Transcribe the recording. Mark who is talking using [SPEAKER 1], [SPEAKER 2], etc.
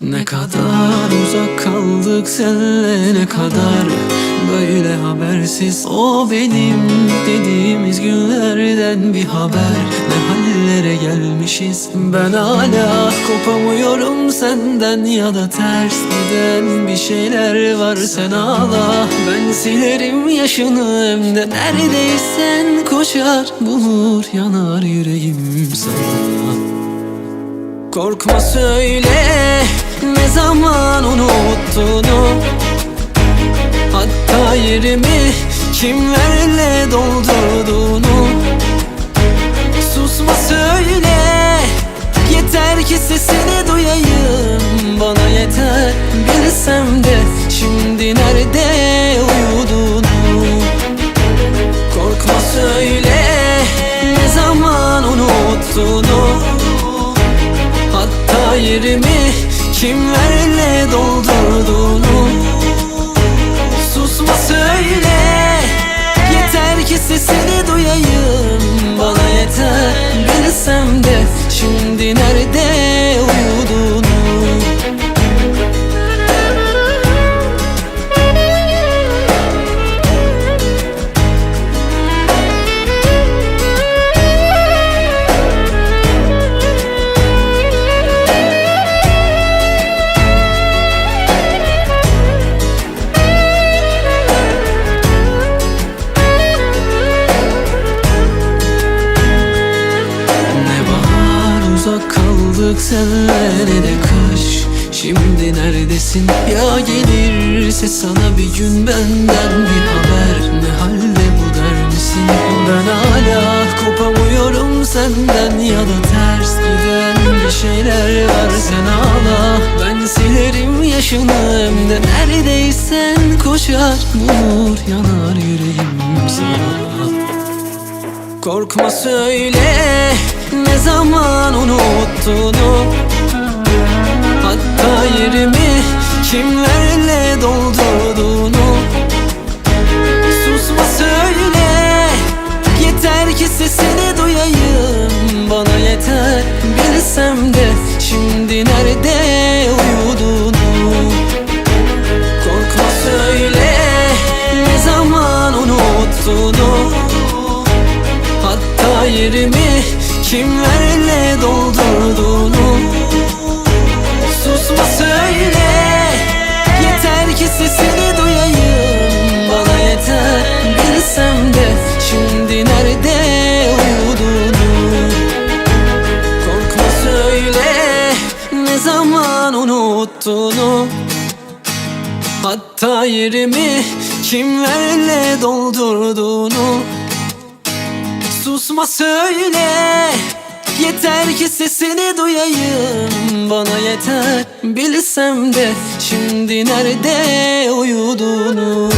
[SPEAKER 1] Ne kadar uzak kaldık senle ne kadar Böyle habersiz. O benim dediğimiz günlerden bir haber. Ne hallere gelmişiz? Ben hala kopamıyorum senden Ya da ters giden bir şeyler var. Sen ağla Ben silerim yaşını hem de neredeysen. Koşar Bulur yanar yüreğim sana Korkma söyle. Ne zaman unuttuğunu Hatta yerimi kimlerle doldurduğunu Susma söyle. Yeter ki sesini duyayım. Bana yeter bilsem de yerimi kimlerle doldurduğunu? Susma söyle Yeter ki sesini duyayım. Bana yeter bilsem de Şimdi nerede uzak kaldık senle ne de kış Şimdi neredesin? Ya gelirse sana bir gün benden bir haber. Ne halde bu der misin? Ben hala kopamıyorum senden Ya da ters giden bir şeyler var. Sen ağla Ben silerim yaşını. Hem de neredeysen koşar Bulur yanar yüreğim sana. Korkma söyle zaman unuttuğunu Hatta yerimi kimlerle doldurduğunu? Susma söyle yeter ki sesini duyayım. Bana yeter bilsem de şimdi nerede uyuduğunu? Korkma söyle ne zaman unuttuğunu Hatta yerimi kimlerle doldurduğunu? Susma söyle. Yeter ki sesini duyayım. Bana yeter. Bilsem de Şimdi nerede uyuduğunu? Korkma söyle. Ne zaman unuttuğunu? Hatta yerimi kimlerle doldurduğunu Susma söyle Yeter ki sesini duyayım. Bana yeter bilsem de Şimdi nerede uyuduğunu